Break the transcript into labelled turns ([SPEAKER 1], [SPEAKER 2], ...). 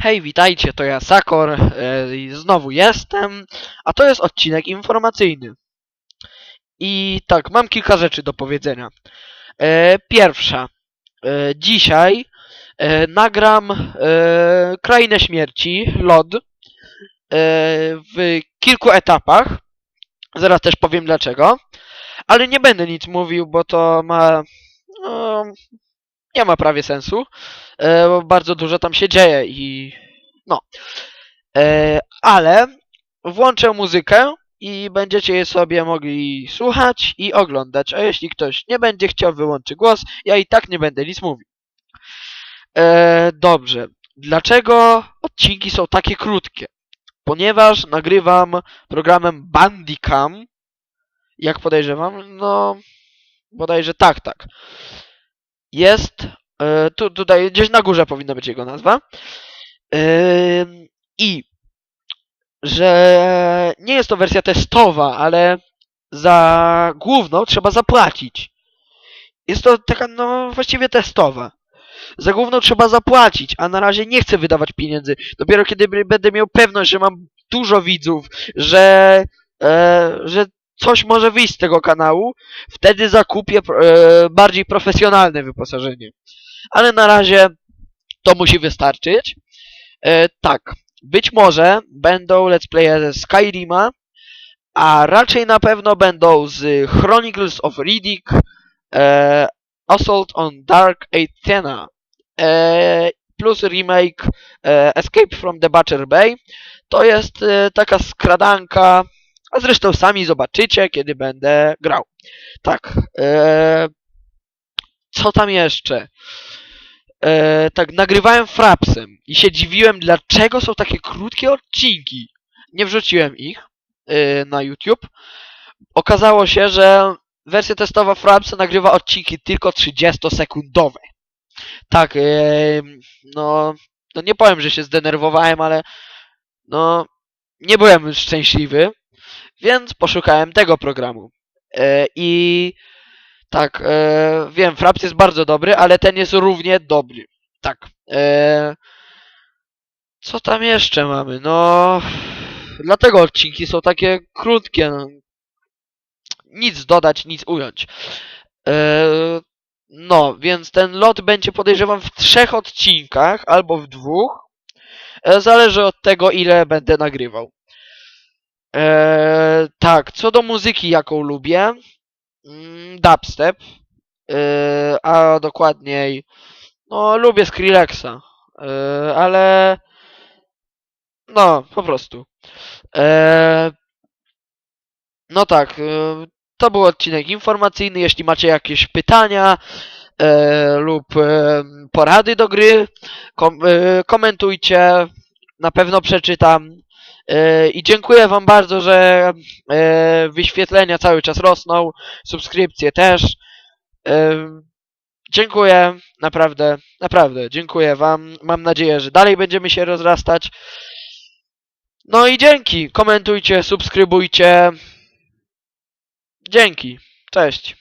[SPEAKER 1] Hej, witajcie, to ja Sakor e, i znowu jestem, a to jest odcinek informacyjny. I tak, mam kilka rzeczy do powiedzenia. E, pierwsza, e, dzisiaj nagram e, Krainę Śmierci, LOD, w kilku etapach. Zaraz też powiem dlaczego. Ale nie będę nic mówił, bo to ma... No, nie ma prawie sensu, e, bo bardzo dużo tam się dzieje i no. E, ale włączę muzykę i będziecie je sobie mogli słuchać i oglądać, a jeśli ktoś nie będzie chciał, wyłączy głos, ja i tak nie będę nic mówił. E, dobrze. Dlaczego odcinki są takie krótkie? Ponieważ nagrywam programem Bandicam, jak podejrzewam, no bodajże tak, tak. Jest, e, tu, tutaj gdzieś na górze powinna być jego nazwa. Ym, I że nie jest to wersja testowa, ale za główną trzeba zapłacić. Jest to taka, no właściwie testowa. Za główną trzeba zapłacić, a na razie nie chcę wydawać pieniędzy. Dopiero kiedy będę miał pewność, że mam dużo widzów, że, e, że coś może wyjść z tego kanału, wtedy zakupię e, bardziej profesjonalne wyposażenie. Ale na razie to musi wystarczyć. E, tak, być może będą let's playe ze Skyrima, a raczej na pewno będą z Chronicles of Riddick, e, Assault on Dark Athena, e, plus remake e, Escape from the Butcher Bay. To jest e, taka skradanka, a zresztą sami zobaczycie, kiedy będę grał. Tak, e, co tam jeszcze? e, tak nagrywałem frapsem i się dziwiłem, dlaczego są takie krótkie odcinki. Nie wrzuciłem ich e, na YouTube. Okazało się, że wersja testowa frapsa nagrywa odcinki tylko 30-sekundowe. Tak, no, no nie powiem, że się zdenerwowałem, ale no nie byłem szczęśliwy, więc poszukałem tego programu. E, I tak, e, wiem, Fraps jest bardzo dobry, ale ten jest równie dobry. Tak. E, co tam jeszcze mamy? No, dlatego odcinki są takie krótkie. No. Nic dodać, nic ująć. No, więc ten lot będzie podejrzewam w trzech odcinkach albo w dwóch. Zależy od tego, ile będę nagrywał. E, tak, co do muzyki, jaką lubię, mm, dubstep, yy, a dokładniej, no lubię Skrillexa, yy, ale no, po prostu. No tak, to był odcinek informacyjny, jeśli macie jakieś pytania yy, lub yy, porady do gry, kom, yy, komentujcie, na pewno przeczytam. Yy, I dziękuję wam bardzo, że yy, wyświetlenia cały czas rosną, subskrypcje też. Ym, Dziękuję, naprawdę, naprawdę, dziękuję wam. Mam nadzieję, że dalej będziemy się rozrastać. No i dzięki. Komentujcie, subskrybujcie. Dzięki. Cześć.